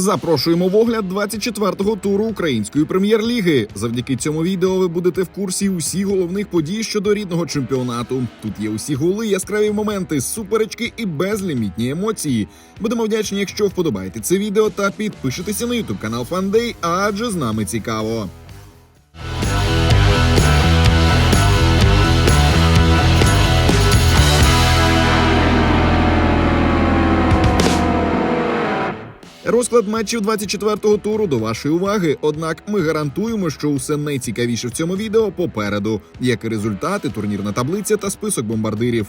Запрошуємо в огляд 24-го туру української прем'єр-ліги. Завдяки цьому відео ви будете в курсі усіх головних подій щодо рідного чемпіонату. Тут є усі голи, яскраві моменти, суперечки і безлімітні емоції. Будемо вдячні, якщо вподобаєте це відео та підпишетеся на ютуб канал Фандей, адже з нами цікаво. Розклад матчів 24-го туру до вашої уваги. Однак ми гарантуємо, що усе найцікавіше в цьому відео попереду, як і результати, турнірна таблиця та список бомбардирів.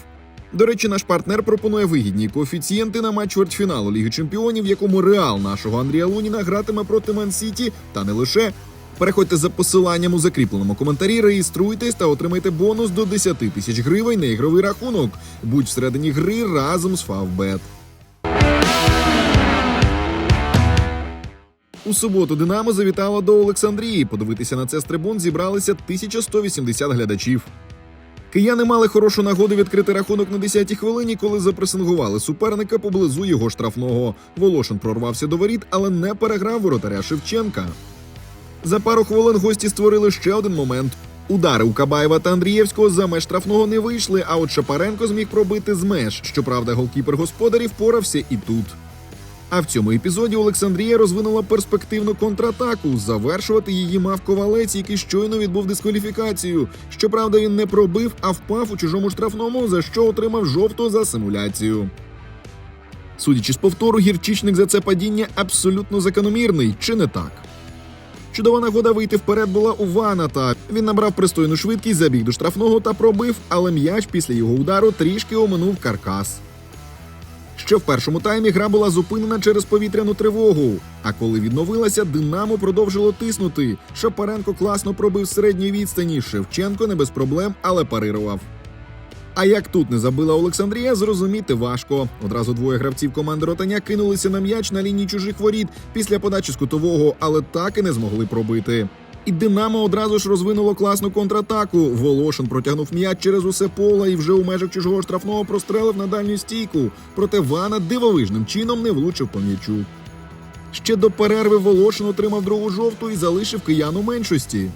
До речі, наш партнер пропонує вигідні коефіцієнти на матч чвертьфіналу Ліги Чемпіонів, в якому реал нашого Андрія Луніна гратиме проти Ман-Сіті, та не лише. Переходьте за посиланням у закріпленому коментарі, реєструйтесь та отримайте бонус до 10 тисяч гривень на ігровий рахунок. Будь всередині гри разом з Фавбет. У суботу Динамо завітало до Олександрії. Подивитися на це з трибун зібралися 1180 глядачів. Кияни мали хорошу нагоду відкрити рахунок на 10-й хвилині, коли запресингували суперника поблизу його штрафного. Волошин прорвався до воріт, але не переграв воротаря Шевченка. За пару хвилин гості створили ще один момент. Удари у Кабаєва та Андрієвського за меж штрафного не вийшли, а от Шапаренко зміг пробити з меж. Щоправда, голкіпер господарів впорався і тут. А в цьому епізоді Олександрія розвинула перспективну контратаку. Завершувати її мав ковалець, який щойно відбув дискваліфікацію. Щоправда, він не пробив, а впав у чужому штрафному, за що отримав жовту за симуляцію. Судячи з повтору, гірчичник за це падіння абсолютно закономірний, чи не так? Чудова нагода вийти вперед була у Ваната. Він набрав пристойну швидкість, забіг до штрафного та пробив, але м'яч після його удару трішки оминув каркас. Ще в першому таймі гра була зупинена через повітряну тривогу. А коли відновилася, Динамо продовжило тиснути. Шапаренко класно пробив з середньої відстані. Шевченко не без проблем, але парирував. А як тут не забила Олександрія, зрозуміти важко. Одразу двоє гравців команди Ротаня кинулися на м'яч на лінії чужих воріт після подачі з кутового, але так і не змогли пробити. І Динамо одразу ж розвинуло класну контратаку. Волошин протягнув м'яч через усе поле і вже у межах чужого штрафного прострелив на дальню стійку. Проте Вана дивовижним чином не влучив по м'ячу. Ще до перерви Волошин отримав другу жовту і залишив киян у меншості.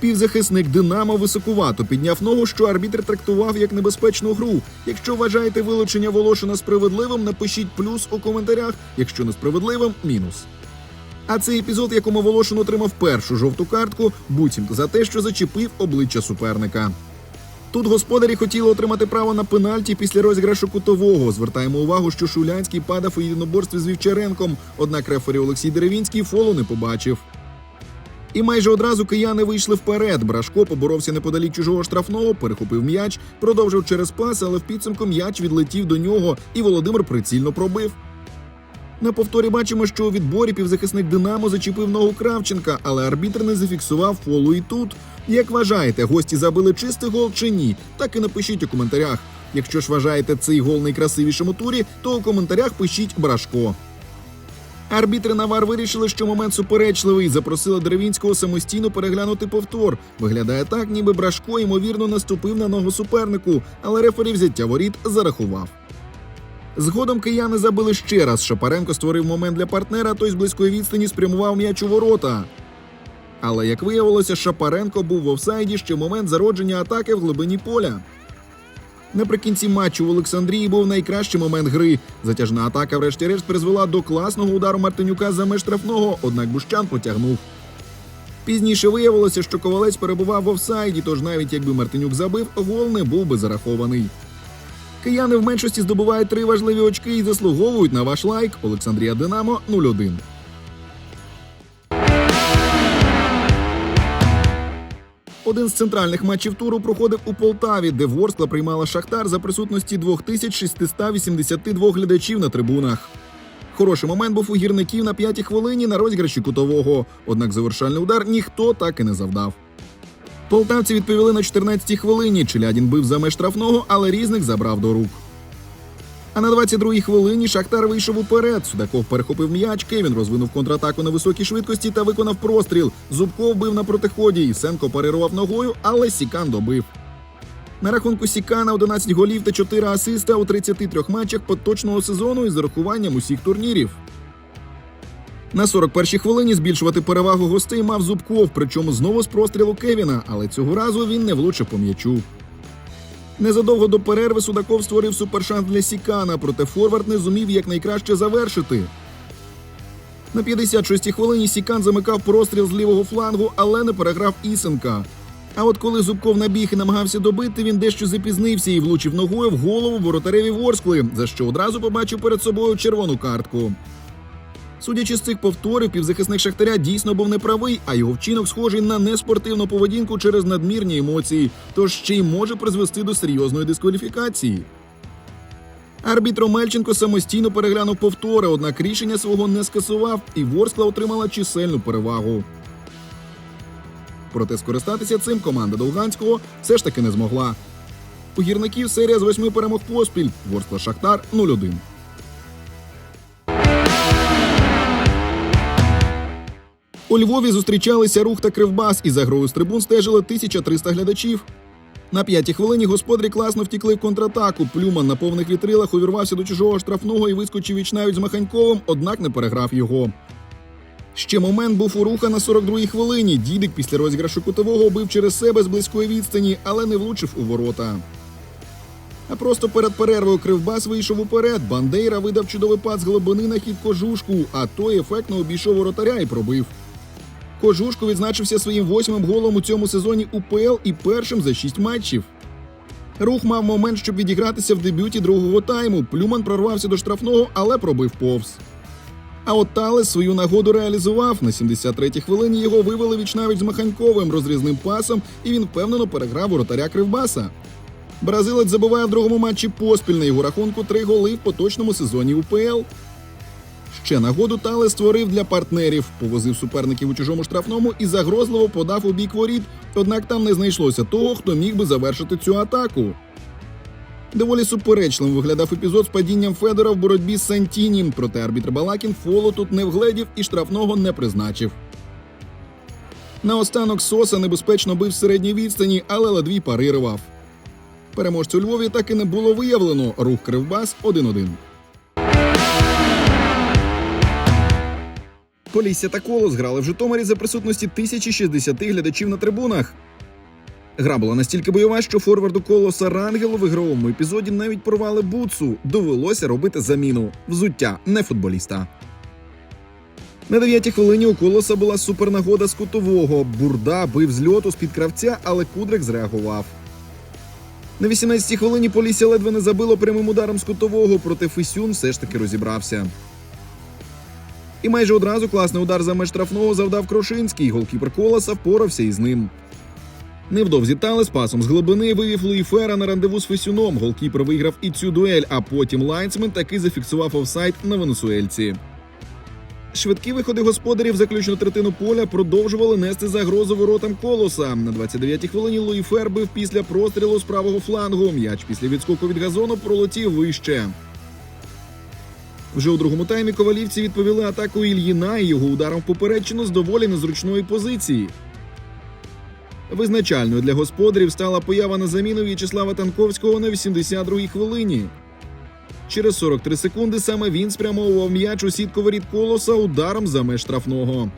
Півзахисник Динамо високувато підняв ногу, що арбітр трактував як небезпечну гру. Якщо вважаєте вилучення Волошина справедливим, напишіть плюс у коментарях. Якщо несправедливим мінус. А цей епізод, якому Волошин отримав першу жовту картку, буцімто за те, що зачепив обличчя суперника. Тут господарі хотіли отримати право на пенальті після розіграшу кутового. Звертаємо увагу, що Шулянський падав у єдиноборстві з Вівчаренком, однак рефері Олексій Деревінський фолу не побачив. І майже одразу кияни вийшли вперед. Брашко поборовся неподалік чужого штрафного, перехопив м'яч, продовжив через пас, але в підсумку м'яч відлетів до нього, і Володимир прицільно пробив. На повторі бачимо, що у відборі півзахисник Динамо зачепив ногу Кравченка, але арбітр не зафіксував фолу і тут. Як вважаєте, гості забили чистий гол чи ні? Так і напишіть у коментарях. Якщо ж вважаєте цей гол найкрасивішим у турі, то у коментарях пишіть Брашко. Арбітри Навар вирішили, що момент суперечливий, запросили Деревінського самостійно переглянути повтор. Виглядає так, ніби Брашко ймовірно наступив на ногу супернику, але рефері взяття воріт зарахував. Згодом кияни забили ще раз. Шапаренко створив момент для партнера, той з близької відстані спрямував м'яч у ворота. Але як виявилося, Шапаренко був в офсайді ще момент зародження атаки в глибині поля. Наприкінці матчу в Олександрії був найкращий момент гри. Затяжна атака, врешті-решт, призвела до класного удару Мартинюка за меж штрафного, однак Бущан потягнув. Пізніше виявилося, що ковалець перебував в офсайді, тож навіть якби Мартинюк забив, гол не був би зарахований. Кияни в меншості здобувають три важливі очки і заслуговують на ваш лайк. Олександрія Динамо 0-1. Один з центральних матчів туру проходив у Полтаві, де Ворскла приймала Шахтар за присутності 2682 глядачів на трибунах. Хороший момент був у гірників на п'ятій хвилині на розіграші кутового. Однак завершальний удар ніхто так і не завдав. Полтавці відповіли на 14-й хвилині. Челядін бив за меж штрафного, але різник забрав до рук. А на 22-й хвилині Шахтар вийшов уперед. Судаков перехопив м'яч, Кевін розвинув контратаку на високій швидкості та виконав простріл. Зубков бив на протиході. Ісенко парирував ногою, але Сікан добив. На рахунку Сікана 11 голів та 4 асиста у 33 матчах поточного сезону із зарахуванням усіх турнірів. На 41-й хвилині збільшувати перевагу гостей мав Зубков, причому знову з прострілу Кевіна, але цього разу він не влучив по м'ячу. Незадовго до перерви Судаков створив супершанс для Сікана, проте Форвард не зумів якнайкраще завершити. На 56-й хвилині Сікан замикав простріл з лівого флангу, але не переграв Ісенка. А от коли Зубков набіг і намагався добити, він дещо запізнився і влучив ногою в голову воротареві Ворскли, за що одразу побачив перед собою червону картку. Судячи з цих повторів, півзахисник Шахтаря дійсно був неправий, а його вчинок схожий на неспортивну поведінку через надмірні емоції, тож ще й може призвести до серйозної дискваліфікації. Арбітр Омельченко самостійно переглянув повтори, однак рішення свого не скасував, і Ворскла отримала чисельну перевагу. Проте скористатися цим команда Долганського все ж таки не змогла. У гірників серія з восьми перемог поспіль. Ворскла Шахтар 0-1. У Львові зустрічалися рух та кривбас, і за грою з трибун стежили 1300 глядачів. На п'ятій хвилині господарі класно втікли в контратаку. Плюман на повних вітрилах увірвався до чужого штрафного і вискочив вічнавіч з Маханьковим, однак не переграв його. Ще момент був у руха на 42-й хвилині. Дідик після розіграшу кутового бив через себе з близької відстані, але не влучив у ворота. А просто перед перервою Кривбас вийшов уперед. Бандейра видав чудовий пас з глибини на хід кожушку, а той ефектно обійшов воротаря і пробив. Кожушко відзначився своїм восьмим голом у цьому сезоні УПЛ і першим за шість матчів. Рух мав момент, щоб відігратися в дебюті другого тайму. Плюман прорвався до штрафного, але пробив повз. А от Талес свою нагоду реалізував. На 73-й хвилині його вивели вічнавіч з Маханьковим розрізним пасом, і він впевнено переграв воротаря Кривбаса. Бразилець забиває в другому матчі поспіль на його рахунку три голи в поточному сезоні УПЛ. Ще нагоду Талес створив для партнерів, повозив суперників у чужому штрафному і загрозливо подав у бік воріт. Однак там не знайшлося того, хто міг би завершити цю атаку. Доволі суперечливим виглядав епізод з падінням Федора в боротьбі з Сантіні, проте арбітр Балакін фолу тут не вгледів і штрафного не призначив. Наостанок Соса небезпечно бив в середній відстані, але ледві парирував. Переможцю Львові так і не було виявлено. Рух Кривбас 1-1. Полісся та Колос грали в Житомирі за присутності 1060 глядачів на трибунах. Гра була настільки бойова, що форварду колоса Рангелу в ігровому епізоді навіть порвали бутсу. Довелося робити заміну. Взуття не футболіста. На дев'ятій хвилині у колоса була супернагода з кутового. Бурда бив з льоту з-під кравця, але Кудрик зреагував. На 18-й хвилині Полісся ледве не забило прямим ударом з кутового, проте Фесюн все ж таки розібрався. І майже одразу класний удар за меж штрафного завдав Крошинський. Голкіпер Колоса впорався із ним. Невдовзі Талес пасом з глибини вивів Луїфера на рандеву з Фесюном. Голкіпер виграв і цю дуель, а потім лайнсмен таки зафіксував офсайд на венесуельці. Швидкі виходи господарів заключну третину поля продовжували нести загрозу воротам колоса. На 29-й хвилині Луїфер бив після прострілу з правого флангу. М'яч після відскоку від газону пролетів вище. Вже у другому таймі ковалівці відповіли атакою Ільїна і його ударом в з доволі незручної позиції. Визначальною для господарів стала поява на заміну В'ячеслава Танковського на 82-й хвилині. Через 43 секунди саме він спрямовував м'яч у сітку воріт колоса ударом за меж штрафного.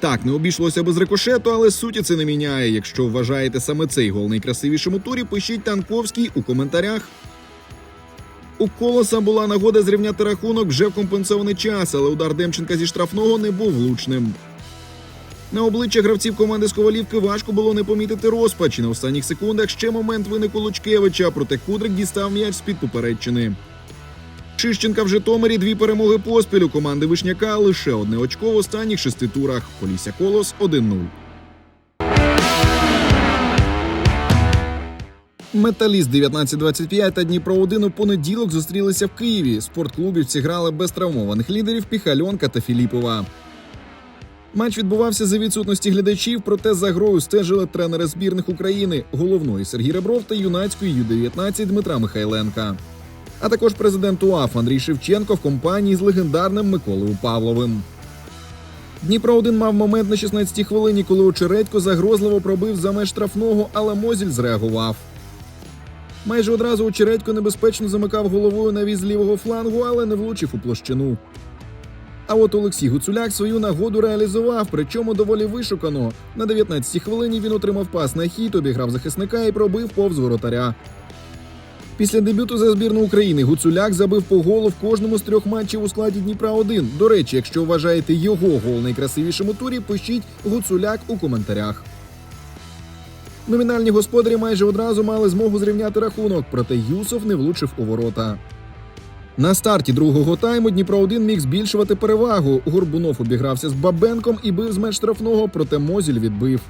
Так, не обійшлося без рикошету, але суті це не міняє. Якщо вважаєте саме цей гол найкрасивішим у турі, пишіть Танковський у коментарях. У колоса була нагода зрівняти рахунок вже в компенсований час, але удар Демченка зі штрафного не був влучним. На обличчя гравців команди з Ковалівки важко було не помітити розпач. На останніх секундах ще момент виник у Лучкевича, проте Кудрик дістав м'яч з-під попередчини. Шищенка в Житомирі дві перемоги поспіль у команди Вишняка лише одне очко в останніх шести турах. Полісся Колос 1-0. Металіст 1925 та Дніпро 1 у понеділок зустрілися в Києві. Спортклубівці грали без травмованих лідерів Піхальонка та Філіпова. Матч відбувався за відсутності глядачів, проте за грою стежили тренери збірних України головної Сергій Ребров та юнацької Ю-19 Дмитра Михайленка. А також президент УАФ Андрій Шевченко в компанії з легендарним Миколою Павловим. Дніпро 1 мав момент на 16-й хвилині, коли Очередько загрозливо пробив за меж штрафного, але Мозіль зреагував. Майже одразу Очередько небезпечно замикав головою на віз лівого флангу, але не влучив у площину. А от Олексій Гуцуляк свою нагоду реалізував, причому доволі вишукано. На 19-й хвилині він отримав пас на хід, обіграв захисника і пробив повз воротаря. Після дебюту за збірну України Гуцуляк забив по голу в кожному з трьох матчів у складі Дніпра 1 До речі, якщо вважаєте його гол найкрасивішим у турі, пишіть Гуцуляк у коментарях. Номінальні господарі майже одразу мали змогу зрівняти рахунок, проте Юсов не влучив у ворота. На старті другого тайму Дніпро 1 міг збільшувати перевагу. Горбунов обігрався з Бабенком і бив з меж штрафного, проте Мозіль відбив.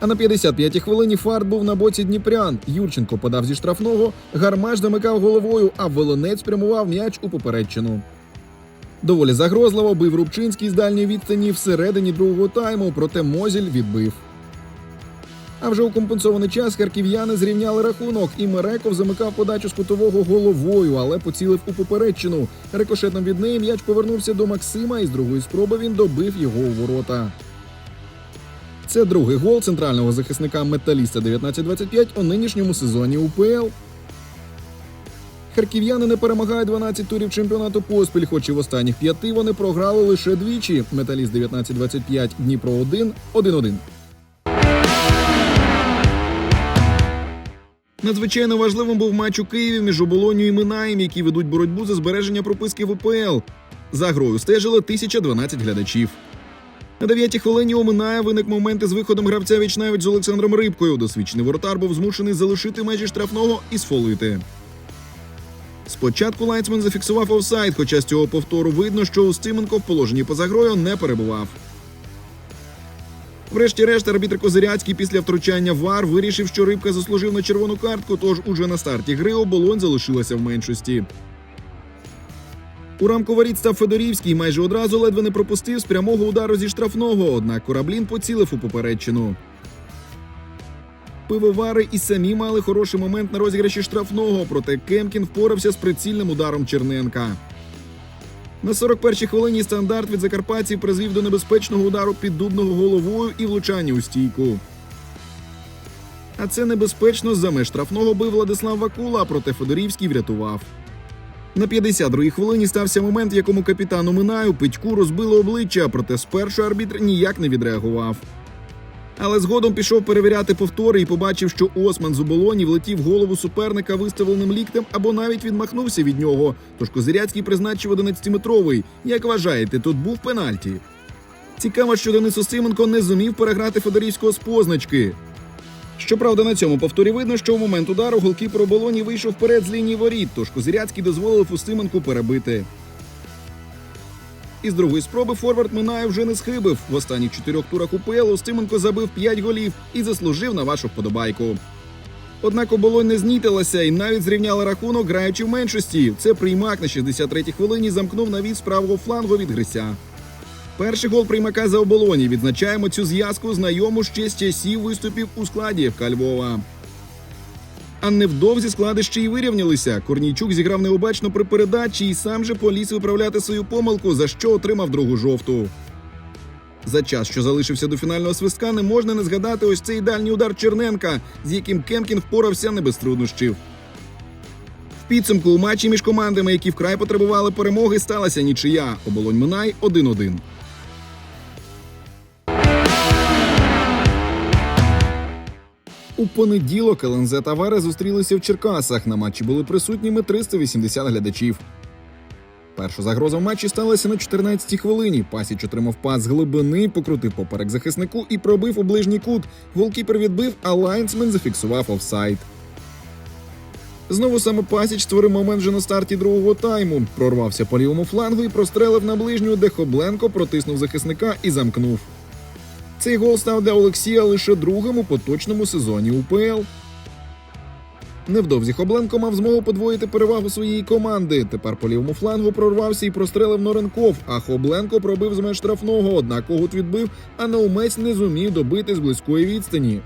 А на 55-й хвилині фарт був на боці Дніпрян. Юрченко подав зі штрафного, гармаш замикав головою, а Волонець спрямував м'яч у попередчину. Доволі загрозливо бив Рубчинський з дальньої відстані всередині другого тайму, проте Мозіль відбив. А вже у компенсований час харків'яни зрівняли рахунок, і Мереков замикав подачу з кутового головою, але поцілив у попередчину. Рикошетом від неї м'яч повернувся до Максима, і з другої спроби він добив його у ворота. Це другий гол центрального захисника металіста 19-25 у нинішньому сезоні УПЛ. Харків'яни не перемагають 12 турів чемпіонату поспіль, хоч і в останніх п'яти вони програли лише двічі. Металіст 19-25, Дніпро 1, 1-1. Надзвичайно важливим був матч у Києві між оболонью і Минаєм, які ведуть боротьбу за збереження прописки в УПЛ. За грою стежили 1012 глядачів. На дев'ятій хвилині у Миная виник момент із виходом гравця вічнавіч з Олександром Рибкою. Досвідчений воротар був змушений залишити межі штрафного і сфолити. Спочатку Лайцман зафіксував офсайд, хоча з цього повтору видно, що Устименко в положенні поза грою не перебував. Врешті-решт, арбітр Козиряцький після втручання ВАР вирішив, що рибка заслужив на червону картку, тож уже на старті гри оболонь залишилася в меншості. У рамку воріт став Федорівський майже одразу ледве не пропустив з прямого удару зі штрафного, однак Кораблін поцілив у попередчину. Пивовари і самі мали хороший момент на розіграші штрафного, проте Кемкін впорався з прицільним ударом Черненка. На 41-й хвилині стандарт від закарпатців призвів до небезпечного удару піддубного головою і влучання у стійку. А це небезпечно за меж штрафного бив Владислав Вакула, проте Федорівський врятував. На 52-й хвилині стався момент, в якому капітану Минаю Петьку розбило обличчя, проте спершу арбітр ніяк не відреагував. Але згодом пішов перевіряти повтори і побачив, що Осман з оболоні влетів голову суперника виставленим ліктем або навіть відмахнувся від нього. Тож Козиряцький призначив 11-метровий. Як вважаєте, тут був пенальті? Цікаво, що Денис Осименко не зумів переграти Федорівського з позначки. Щоправда, на цьому повторі видно, що в момент удару голкіпер оболоні вийшов вперед з лінії воріт, тож Козиряцький дозволив Устименку перебити. Із другої спроби Форвард Минає вже не схибив. В останніх чотирьох турах УПЛ Устименко забив 5 голів і заслужив на вашу вподобайку. Однак оболонь не знітилася і навіть зрівняла рахунок, граючи в меншості. Це приймак на 63-й хвилині замкнув навіс правого флангу від Грися. Перший гол приймака за оболоні. Відзначаємо цю зв'язку знайому ще з часів виступів у складі ФК Львова. А невдовзі склади ще й вирівнялися. Корнійчук зіграв необачно при передачі і сам же поліз виправляти свою помилку, за що отримав другу жовту. За час, що залишився до фінального свистка, не можна не згадати ось цей дальній удар Черненка, з яким Кемкін впорався не без труднощів. В підсумку у матчі між командами, які вкрай потребували перемоги, сталася нічия. Оболонь Минай 1-1. У понеділок ЛНЗ та Варе зустрілися в Черкасах. На матчі були присутніми 380 глядачів. Перша загроза в матчі сталася на 14-й хвилині. Пасіч отримав пас з глибини, покрутив поперек захиснику і пробив у ближній кут. Голкіпер відбив, а лайнсмен зафіксував офсайд. Знову саме Пасіч створив момент вже на старті другого тайму. Прорвався по лівому флангу і прострелив на ближню, де Хобленко протиснув захисника і замкнув. Цей гол став для Олексія лише другим у поточному сезоні УПЛ. Невдовзі Хобленко мав змогу подвоїти перевагу своєї команди. Тепер по лівому флангу прорвався і прострелив Норенков, а Хобленко пробив з меж штрафного, однак когут відбив, а Наумець не зумів добити з близької відстані.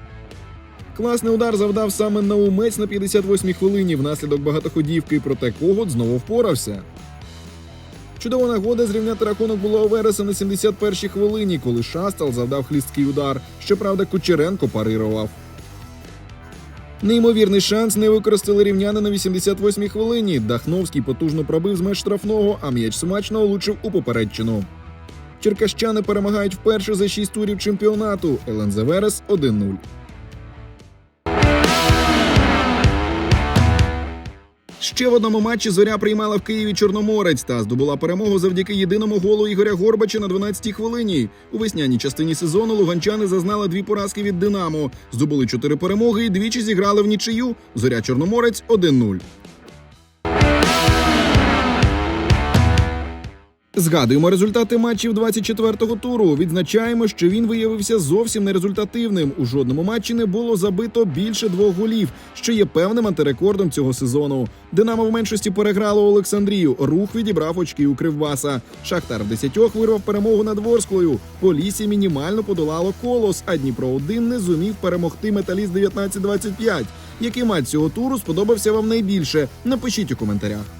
Класний удар завдав саме Наумець на 58-й хвилині внаслідок багатоходівки, проте когут знову впорався. Чудова нагода зрівняти рахунок була у Вереса на 71-й хвилині, коли Шастал завдав хлісткий удар. Щоправда, Кучеренко парирував. Неймовірний шанс не використали рівняни на 88-й хвилині. Дахновський потужно пробив з меж штрафного, а м'яч смачно влучив у попередчину. Черкащани перемагають вперше за шість турів чемпіонату. ЛНЗ Верес 1-0. Ще в одному матчі зоря приймала в Києві Чорноморець та здобула перемогу завдяки єдиному голу Ігоря Горбача на 12-й хвилині. У весняній частині сезону луганчани зазнали дві поразки від Динамо. Здобули чотири перемоги і двічі зіграли в нічию. Зоря Чорноморець 1-0. Згадуємо результати матчів 24-го туру. Відзначаємо, що він виявився зовсім нерезультативним. У жодному матчі не було забито більше двох голів, що є певним антирекордом цього сезону. Динамо в меншості переграло Олександрію. Рух відібрав очки у Кривбаса. Шахтар в десятьох вирвав перемогу над Ворсклою. Полісі мінімально подолало колос, а Дніпро 1 не зумів перемогти металіст 19-25. Який матч цього туру сподобався вам найбільше? Напишіть у коментарях.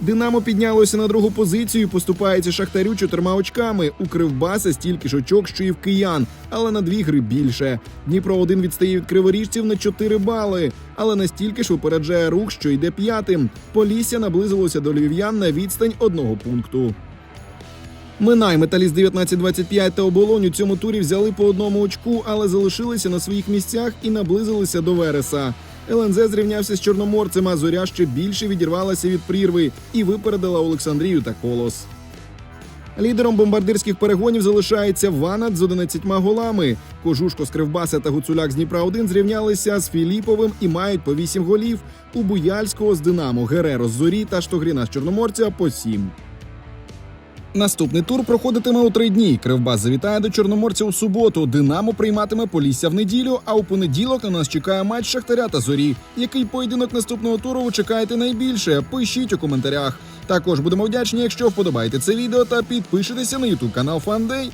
Динамо піднялося на другу позицію, і поступається Шахтарю чотирма очками. У Кривбаса стільки ж очок, що і в киян, але на дві гри більше. Дніпро один відстає від криворіжців на 4 бали, але настільки ж випереджає рух, що йде п'ятим. Полісся наблизилося до львів'ян на відстань одного пункту. Минай металіст 19-25 та оболонь у цьому турі взяли по одному очку, але залишилися на своїх місцях і наблизилися до Вереса. ЛНЗ зрівнявся з чорноморцем, а зоря ще більше відірвалася від прірви і випередила Олександрію та Колос. Лідером бомбардирських перегонів залишається Ванат з 11 голами. Кожушко з Кривбаса та Гуцуляк з Дніпра 1 зрівнялися з Філіповим і мають по 8 голів. У Буяльського з Динамо, Гереро з Зорі та Штогріна з Чорноморця по 7. Наступний тур проходитиме у три дні. Кривбас завітає до Чорноморця у суботу. Динамо прийматиме Полісся в неділю. А у понеділок на нас чекає матч Шахтаря та Зорі. Який поєдинок наступного туру ви чекаєте найбільше? Пишіть у коментарях. Також будемо вдячні, якщо вподобаєте це відео та підпишетеся на ютуб канал Фандей.